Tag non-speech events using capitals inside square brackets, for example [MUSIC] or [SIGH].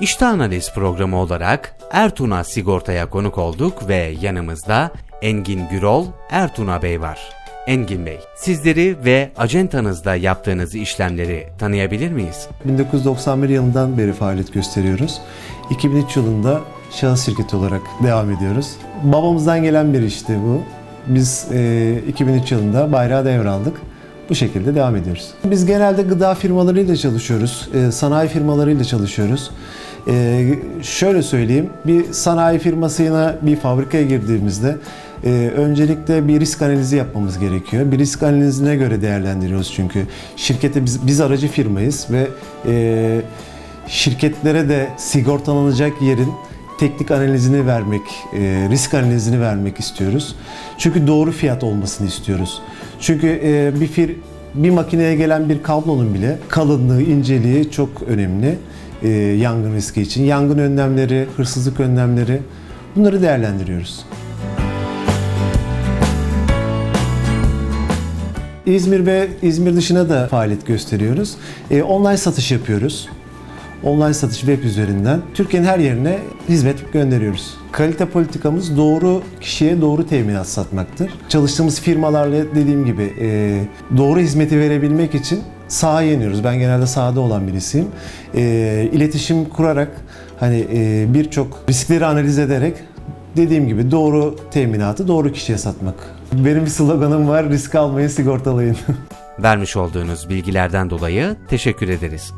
İşte Analiz programı olarak Ertuna Sigorta'ya konuk olduk ve yanımızda Engin Gürol, Ertuna Bey var. Engin Bey, sizleri ve acentanızda yaptığınız işlemleri tanıyabilir miyiz? 1991 yılından beri faaliyet gösteriyoruz. 2003 yılında şahıs şirketi olarak devam ediyoruz. Babamızdan gelen bir işti bu. Biz e, 2003 yılında bayrağı devraldık. Bu şekilde devam ediyoruz. Biz genelde gıda firmalarıyla çalışıyoruz, e, sanayi firmalarıyla çalışıyoruz. E, şöyle söyleyeyim, bir sanayi firmasına bir fabrikaya girdiğimizde e, öncelikle bir risk analizi yapmamız gerekiyor. Bir risk analizine göre değerlendiriyoruz çünkü. Şirkete biz, biz aracı firmayız ve e, şirketlere de sigortalanacak yerin teknik analizini vermek, e, risk analizini vermek istiyoruz. Çünkü doğru fiyat olmasını istiyoruz. Çünkü e, bir fir bir makineye gelen bir kablonun bile kalınlığı, inceliği çok önemli e, yangın riski için. Yangın önlemleri, hırsızlık önlemleri bunları değerlendiriyoruz. İzmir ve İzmir dışına da faaliyet gösteriyoruz. E, online satış yapıyoruz. Online satış web üzerinden Türkiye'nin her yerine hizmet gönderiyoruz. Kalite politikamız doğru kişiye doğru teminat satmaktır. Çalıştığımız firmalarla dediğim gibi e, doğru hizmeti verebilmek için sahaya iniyoruz. Ben genelde sahada olan birisiyim. E, iletişim kurarak hani e, birçok riskleri analiz ederek dediğim gibi doğru teminatı doğru kişiye satmak. Benim bir sloganım var, risk almayın, sigortalayın. [LAUGHS] Vermiş olduğunuz bilgilerden dolayı teşekkür ederiz.